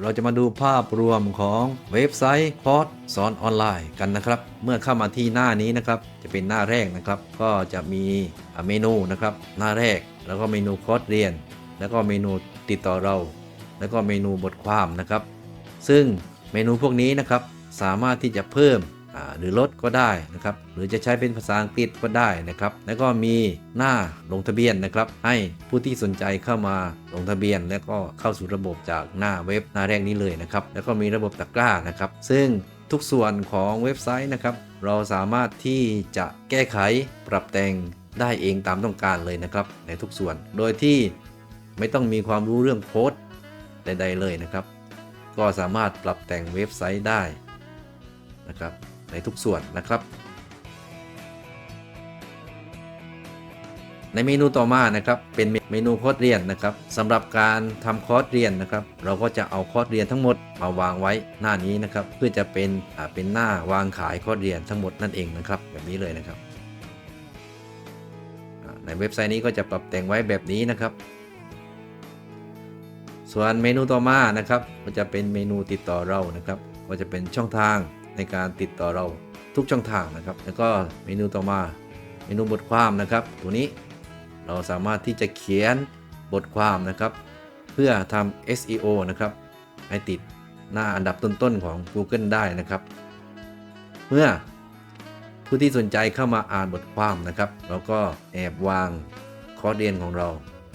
เราจะมาดูภาพรวมของเว็บไซต์คอร์สสอนออนไลน์กันนะครับ เมื่อเข้ามาที่หน้านี้นะครับ จะเป็นหน้าแรกนะครับ ก็จะมีเมนูนะครับ หน้าแรก แล้วก็เมนูคอร์สเรียน แล้วก็เมนูติดต่อเรา แล้วก็เมนูบทความนะครับ ซึ่งเมนูพวกนี้นะครับสามารถที่จะเพิ่ม หรือลดก็ได้นะครับหรือจะใช้เป็นภาษาอังกฤษก็ได้นะครับ แล้วก็มีหน้าลงทะเบียนนะครับ ให้ผู้ที่สนใจเข้ามาลงทะเบียน แล้วก็เข้าสู่ระบบจากหน้าเว็บหน้าแรกนี้เลยนะครับ แล้วก็มีระบบตะกร้านะครับ ซึ่งทุกส่วนของเว็บไซต์นะครับ เราสามารถที่จะแก้ไขปรับแต่งได้เองตามต้องการเลยนะครับ ในทุกส่วนโดยที่ไม่ต้องมีความรู้เรื่องโค้ดใด ๆ เลยนะครับ ก็สามารถปรับแต่งเว็บไซต์ได้นะครับ ในทุกส่วนนะครับ ในเมนูต่อมานะครับเป็นเมนูคอร์สเรียนนะครับสำหรับการทำคอร์สเรียนนะครับ เราก็จะเอาคอร์สเรียนทั้งหมดมาวางไว้หน้านี้นะครับ เพื่อจะเป็นเป็นหน้าวางขายคอร์สเรียนทั้งหมดนั่นเองนะครับ แบบนี้เลยนะครับในเว็บไซต์นี้ก็จะปรับแต่งไว้แบบนี้นะครับ ส่วนเมนูต่อมานะครับ ก็จะเป็นเมนูติดต่อเรานะครับ ก็จะเป็นช่องทาง ในการติดต่อเราทุกช่องทางนะครับ แล้วก็เมนูต่อมาเมนูบทความนะครับ ตัวนี้เราสามารถที่จะเขียนบทความนะครับ เพื่อทำ SEO นะครับ ให้ติดหน้าอันดับต้นๆของ Google ได้นะครับ เมื่อผู้ที่สนใจเข้ามาอ่านบทความนะครับ เราก็แอบวางคอร์สเรียนของเรา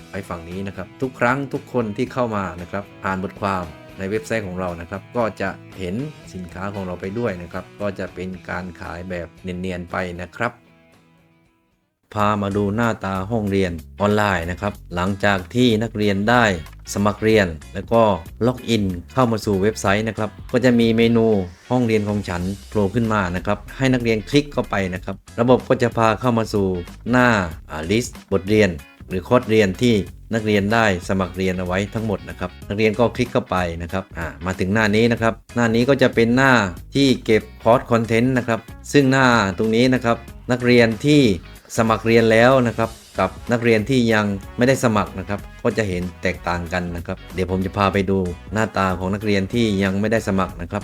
ไว้ฝั่งนี้นะครับ ทุกครั้งทุกคนที่เข้ามานะครับ อ่านบทความ ในเว็บไซต์ของเรานะครับ ก็จะเห็นสินค้าของเราไปด้วยนะครับ ก็จะเป็นการขายแบบเนียนๆไปนะครับ พามาดูหน้าตาห้องเรียนออนไลน์นะครับ หลังจากที่นักเรียนได้สมัครเรียน แล้วก็ล็อกอินเข้ามาสู่เว็บไซต์นะครับ ก็จะมีเมนูห้องเรียนของฉันโผล่ขึ้นมานะครับ ให้นักเรียนคลิกเข้าไปนะครับ ระบบก็จะพาเข้ามาสู่หน้าลิสต์บทเรียน หรือคอร์สเรียนที่ นักเรียนได้สมัครเรียนเอาไว้ทั้งหมดนะครับนักเรียนก็คลิกเข้าไปนะครับอ่ามาถึงหน้านี้นะครับ หน้านี้ก็จะเป็นหน้าที่เก็บคอร์สคอนเทนต์นะครับซึ่งหน้าตรงนี้นะครับ นักเรียนที่สมัครเรียนแล้วนะครับ กับนักเรียนที่ยังไม่ได้สมัครนะครับ ก็จะเห็นแตกต่างกันนะครับ เดี๋ยวผมจะพาไปดูหน้าตาของนักเรียนที่ยังไม่ได้สมัครนะครับ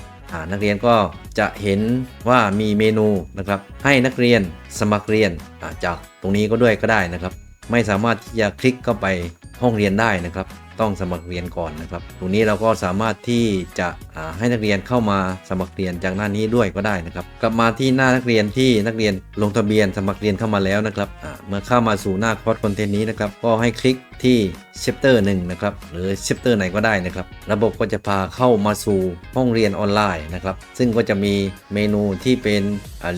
นักเรียนก็จะเห็นว่ามีเมนูนะครับ ให้นักเรียนสมัครเรียนจากตรงนี้ก็ด้วยก็ได้นะครับ ไม่สามารถที่จะคลิกเข้าไปห้องเรียนได้นะครับ ต้องสมัครเรียนก่อนนะครับ ตรงนี้เราก็สามารถที่จะให้นักเรียนเข้ามาสมัครเรียนจากหน้านี้ด้วยก็ได้นะครับ กลับมาที่หน้านักเรียนที่นักเรียนลงทะเบียนสมัครเรียนเข้ามาแล้วนะครับเมื่อเข้ามาสู่หน้าคอร์สคอนเทนต์นี้นะครับก็ให้คลิกที่เชปเตอร์หนึ่งนะครับหรือเชปเตอร์ไหนก็ได้นะครับ ระบบก็จะพาเข้ามาสู่ห้องเรียนออนไลน์นะครับ ซึ่งก็จะมีเมนูที่เป็น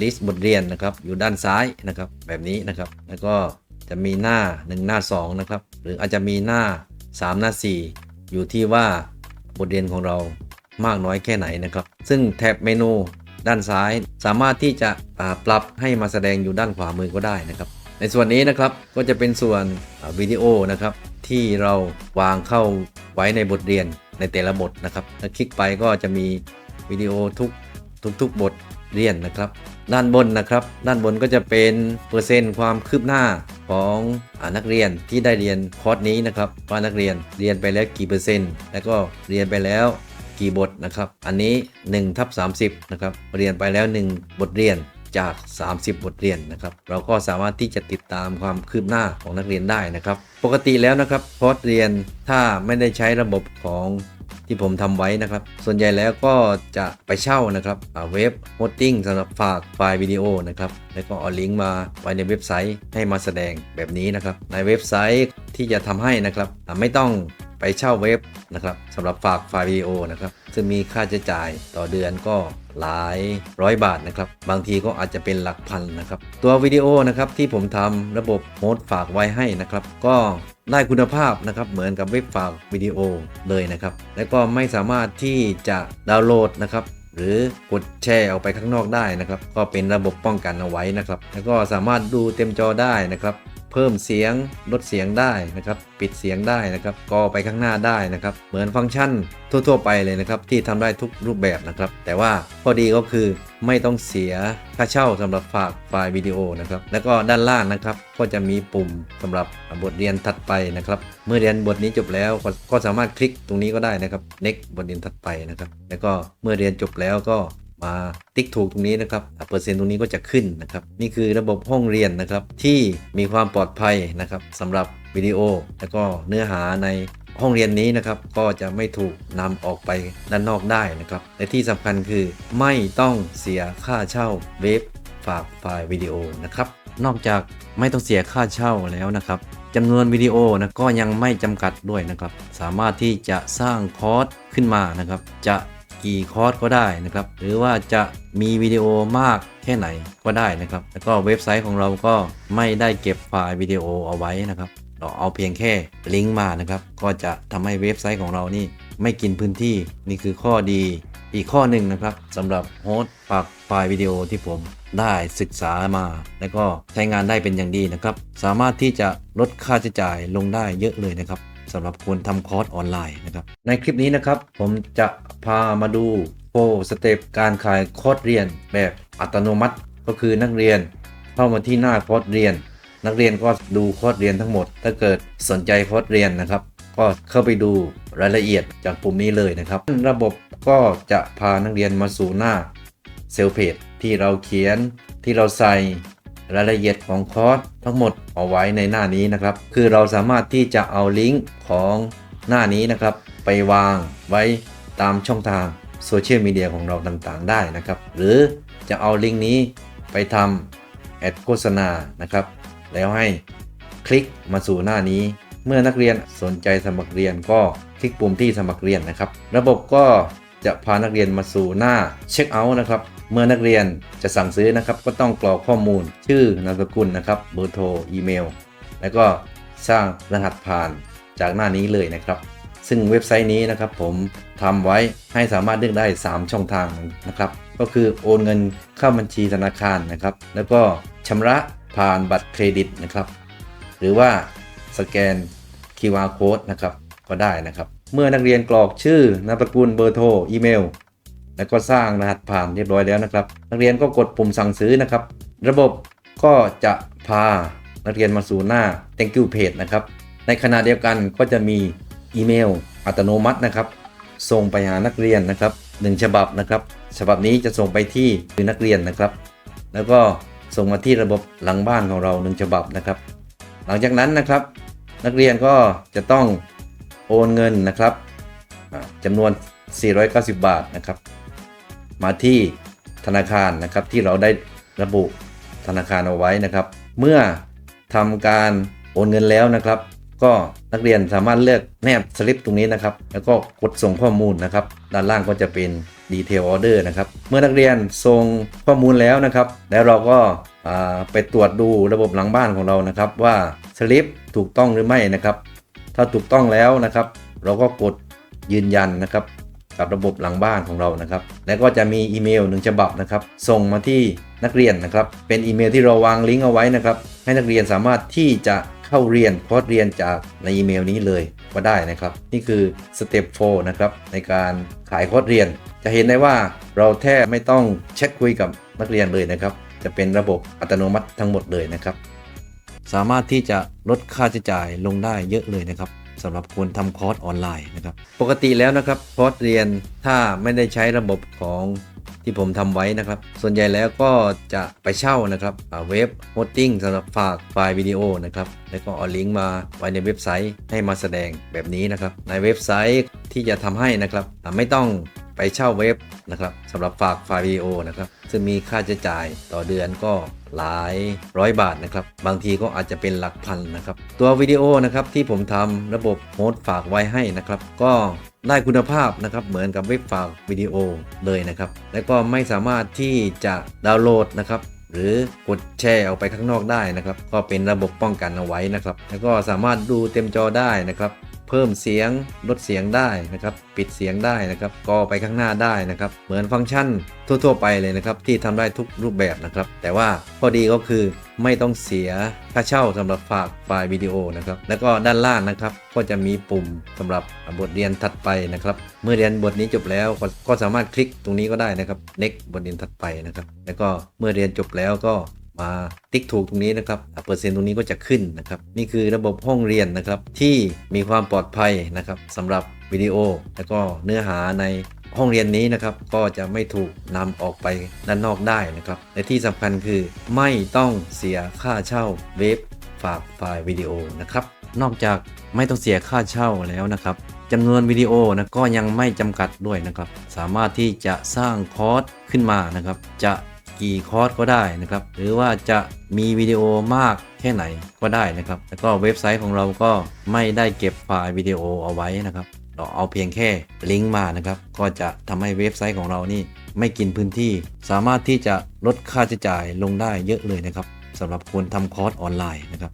ลิสต์บทเรียนนะครับอยู่ด้านซ้ายนะครับแบบนี้นะครับ แล้วก็ จะมีหน้า 1 หน้า 2 นะครับ หรืออาจจะมีหน้า 3 หน้า 4 อยู่ที่ว่าบทเรียนของเรามากน้อยแค่ไหนนะครับ ซึ่งแท็บเมนูด้านซ้ายสามารถที่จะปรับให้มาแสดงอยู่ด้านขวามือก็ได้นะครับ ในส่วนนี้นะครับก็จะเป็นส่วนวิดีโอนะครับที่เราวางเข้าไว้ในบทเรียนในแต่ละบทนะครับถ้าคลิกไปก็จะมีวิดีโอทุกทุกๆบทเรียนนะครับ ด้านบนนะครับ ด้านบนก็จะเป็นเปอร์เซ็นต์ความคืบหน้า ของอนักเรียนที่ได้เรียนคอร์สนี้นะครับว่านักเรียนเรียนไปแล้วกี่เปอร์เซ็นต์แล้วก็เรียนไปแล้วกี่บทนะครับ อันนี้1ทับ30นะครับเรียนไปแล้ว 1 บทเรียนจาก 30 บทเรียนนะครับ เราก็สามารถที่จะติดตามความคืบหน้าของนักเรียนได้นะครับ ปกติแล้วนะครับคอร์สเรียนถ้าไม่ได้ใช้ระบบของ ที่ผมทำไว้นะครับ ส่วนใหญ่แล้วก็จะไปเช่านะครับเว็บโฮสติ้งสำหรับฝากไฟล์วิดีโอนะครับ แล้วก็เอาลิงก์มาไว้ในเว็บไซต์ให้มาแสดงแบบนี้นะครับ ในเว็บไซต์ที่จะทำให้นะครับไม่ต้อง ไปเช่าเว็บนะครับสำหรับฝากไฟล์วิดีโอนะครับ ซึ่งมีค่าใช้จ่ายต่อเดือนก็หลายร้อยบาทนะครับ บางทีก็อาจจะเป็นหลักพันนะครับ ตัววิดีโอนะครับที่ผมทำระบบโฮสต์ฝากไว้ให้นะครับ ก็ได้คุณภาพนะครับเหมือนกับเว็บฝากวิดีโอเลยนะครับ และก็ไม่สามารถที่จะดาวน์โหลดนะครับหรือกดแชร์ออกไปข้างนอกได้นะครับ ก็เป็นระบบป้องกันเอาไว้นะครับ แล้วก็สามารถดูเต็มจอได้นะครับ เพิ่มเสียงลดเสียงได้นะครับ ปิดเสียงได้นะครับกอไปข้างหน้าได้นะครับ เหมือนฟังก์ชันทั่ว ๆ ไปเลยนะครับที่ทำได้ทุกรูปแบบนะครับ แต่ว่าข้อดีก็คือไม่ต้องเสียค่าเช่าสำหรับฝากไฟล์วิดีโอนะครับแล้วก็ด้านล่างนะครับ ก็จะมีปุ่มสำหรับบทเรียนถัดไปนะครับ เมื่อเรียนบทนี้จบแล้วก็ก็สามารถคลิกตรงนี้ก็ได้นะครับ next บทเรียนถัดไปนะครับ แล้วก็เมื่อเรียนจบแล้วก็ มาติ๊กถูกตรงนี้นะครับอะเปอร์เซ็นต์ตรงนี้ก็จะขึ้นนะครับ นี่คือระบบห้องเรียนนะครับ ที่มีความปลอดภัยนะครับสำหรับวิดีโอ แล้วก็เนื้อหาในห้องเรียนนี้นะครับก็จะไม่ถูกนำออกไปด้านนอกได้นะครับและที่สำคัญคือไม่ต้องเสียค่าเช่าเว็บฝากไฟล์วิดีโอนะครับนอกจากไม่ต้องเสียค่าเช่าแล้วนะครับจำนวนวิดีโอนะก็ยังไม่จำกัดด้วยนะครับ สามารถที่จะสร้างคอร์สขึ้นมานะครับ จะ กี่คอร์สก็ได้นะครับ หรือว่าจะมีวิดีโอมากแค่ไหนก็ได้นะครับ แล้วก็เว็บไซต์ของเราก็ไม่ได้เก็บไฟล์วิดีโอเอาไว้นะครับเราเอาเพียงแค่ลิงก์มานะครับ ก็จะทำให้เว็บไซต์ของเรานี่ไม่กินพื้นที่นี่คือข้อดีอีกข้อหนึ่งนะครับสำหรับโฮสต์ฝากไฟล์วิดีโอที่ผมได้ศึกษามา แล้วก็ใช้งานได้เป็นอย่างดีนะครับ สามารถที่จะลดค่าใช้จ่ายลงได้เยอะเลยนะครับ สำหรับคนทำคอร์สออนไลน์นะครับ ในคลิปนี้นะครับ ผมจะพามาดูโฟสเต็ปการขายคอร์สเรียนแบบอัตโนมัติก็คือนักเรียนเข้ามาที่หน้าคอร์สเรียน นักเรียนก็ดูคอร์สเรียนทั้งหมด ถ้าเกิดสนใจคอร์สเรียนนะครับ ก็เข้าไปดูรายละเอียดจากปุ่มนี้เลยนะครับ ระบบก็จะพานักเรียนมาสู่หน้าเซลเพจที่เราเขียนที่เราใส่ รายละเอียดของคอร์สทั้งหมดเอาไว้ในหน้านี้นะครับ คือเราสามารถที่จะเอาลิงก์ของหน้านี้นะครับ ไปวางไว้ตามช่องทางโซเชียลมีเดียของเราต่างๆ ได้นะครับ หรือจะเอาลิงก์นี้ไปทำแอดโฆษณานะครับ แล้วให้คลิกมาสู่หน้านี้ เมื่อนักเรียนสนใจสมัครเรียนก็คลิกปุ่มที่สมัครเรียนนะครับ ระบบก็จะพานักเรียนมาสู่หน้าเช็คเอาท์นะครับ เมื่อนักเรียนจะสั่งซื้อนะครับ ก็ต้องกรอกข้อมูลชื่อนามสกุลนะครับเบอร์โทรอีเมล แล้วก็สร้างรหัสผ่านจากหน้านี้เลยนะครับ ซึ่งเว็บไซต์นี้นะครับ ผมทำไว้ให้สามารถเลือกได้ 3 ช่องทางนะครับ ก็คือโอนเงินเข้าบัญชีธนาคารนะครับ แล้วก็ชำระผ่านบัตรเครดิตนะครับ หรือว่าสแกน QR code นะครับก็ได้นะครับ เมื่อนักเรียนกรอกชื่อนามสกุลเบอร์โทรอีเมล แล้วก็สร้างรหัสผ่านเรียบร้อยแล้วนะครับ นักเรียนก็กดปุ่มสั่งซื้อนะครับ ระบบก็จะพานักเรียนมาสู่หน้า thank you page นะครับ ในขณะเดียวกันก็จะมีอีเมลอัตโนมัตินะครับ ส่งไปหานักเรียนนะครับหนึ่งฉบับนะครับ ฉบับนี้จะส่งไปที่คือนักเรียนนะครับ แล้วก็ส่งมาที่ระบบหลังบ้านของเราหนึ่งฉบับนะครับ หลังจากนั้นนะครับ นักเรียนก็จะต้องโอนเงินนะครับจำนวน 490 บาทนะครับ มาที่ธนาคารนะครับที่เราได้ระบุธนาคารเอาไว้นะครับ เมื่อทำการโอนเงินแล้วนะครับ ก็นักเรียนสามารถเลือกแนบสลิปตรงนี้นะครับ แล้วก็กดส่งข้อมูลนะครับ ด้านล่างก็จะเป็นดีเทลออเดอร์นะครับ เมื่อนักเรียนส่งข้อมูลแล้วนะครับ แล้วเราก็อ่าไปตรวจดูระบบหลังบ้านของเรานะครับ ว่าสลิปถูกต้องหรือไม่นะครับ ถ้าถูกต้องแล้วนะครับ เราก็กดยืนยันนะครับ กับระบบหลังบ้านของเรานะครับ แล้วก็จะมีอีเมลหนึ่งฉบับนะครับ ส่งมาที่นักเรียนนะครับ เป็นอีเมลที่เราวางลิงก์เอาไว้นะครับ ให้นักเรียนสามารถที่จะเข้าเรียนคอร์สเรียนจากในอีเมลนี้เลยก็ได้นะครับ นี่คือสเต็ป4นะครับในการขายคอร์สเรียน จะเห็นได้ว่าเราแทบไม่ต้องเช็คคุยกับนักเรียนเลยนะครับ จะเป็นระบบอัตโนมัติทั้งหมดเลยนะครับ สามารถที่จะลดค่าใช้จ่ายลงได้เยอะเลยนะครับ สำหรับคนทำคอร์สออนไลน์นะครับ ปกติแล้วนะครับคอร์สเรียนถ้าไม่ได้ใช้ระบบของที่ผมทำไว้นะครับ ส่วนใหญ่แล้วก็จะไปเช่านะครับเว็บโฮสติ้งสำหรับฝากไฟล์วิดีโอนะครับ แล้วก็เอาลิงก์มาไว้ในเว็บไซต์ให้มาแสดงแบบนี้นะครับ ในเว็บไซต์ที่จะทำให้นะครับ ไม่ต้อง ไปเช่าเว็บนะครับสำหรับฝากไฟล์วิดีโอนะครับซึ่งมีค่าใช้จ่ายต่อเดือนก็หลายร้อยบาทนะครับบางทีก็อาจจะเป็นหลักพันนะครับตัววิดีโอนะครับที่ผมทำระบบโฮสต์ฝากไว้ให้นะครับก็ได้คุณภาพนะครับเหมือนกับเว็บฝากวิดีโอเลยนะครับและก็ไม่สามารถที่จะดาวน์โหลดนะครับหรือกดแชร์ออกไปข้างนอกได้นะครับ ก็เป็นระบบป้องกันเอาไว้นะครับ แล้วก็สามารถดูเต็มจอได้นะครับ เพิ่มเสียงลดเสียงได้นะครับ ปิดเสียงได้นะครับกอไปข้างหน้าได้นะครับ เหมือนฟังก์ชันทั่ว ๆ ไปเลยนะครับ ที่ทำได้ทุกรูปแบบนะครับ แต่ว่าข้อดีก็คือไม่ต้องเสียค่าเช่าสำหรับฝากไฟล์วิดีโอนะครับ แล้วก็ด้านล่างนะครับ ก็จะมีปุ่มสำหรับบทเรียนถัดไปนะครับ เมื่อเรียนบทนี้จบแล้วก็ก็สามารถคลิกตรงนี้ก็ได้นะครับ next บทเรียนถัดไปนะครับ แล้วก็เมื่อเรียนจบแล้วก็ มาติ๊กถูกตรงนี้นะครับเปอร์เซ็นต์ตรงนี้ก็จะขึ้นนะครับ นี่คือระบบห้องเรียนนะครับที่มีความปลอดภัยนะครับสำหรับวิดีโอ แล้วก็เนื้อหาในห้องเรียนนี้นะครับก็จะไม่ถูกนำออกไปด้านนอกได้นะครับและที่สำคัญคือไม่ต้องเสียค่าเช่าเว็บฝากไฟล์วิดีโอนะครับนอกจากไม่ต้องเสียค่าเช่าแล้วนะครับจำนวนวิดีโอนะก็ยังไม่จำกัดด้วยนะครับ สามารถที่จะสร้างคอร์สขึ้นมานะครับ จะ กี่คอร์สก็ได้นะครับ หรือว่าจะมีวิดีโอมากแค่ไหนก็ได้นะครับ แล้วก็เว็บไซต์ของเราก็ไม่ได้เก็บไฟล์วิดีโอเอาไว้นะครับ เราเอาเพียงแค่ลิงก์มานะครับ ก็จะทำให้เว็บไซต์ของเรานี่ไม่กินพื้นที่ สามารถที่จะลดค่าใช้จ่ายลงได้เยอะเลยนะครับสำหรับคนทำคอร์สออนไลน์นะครับ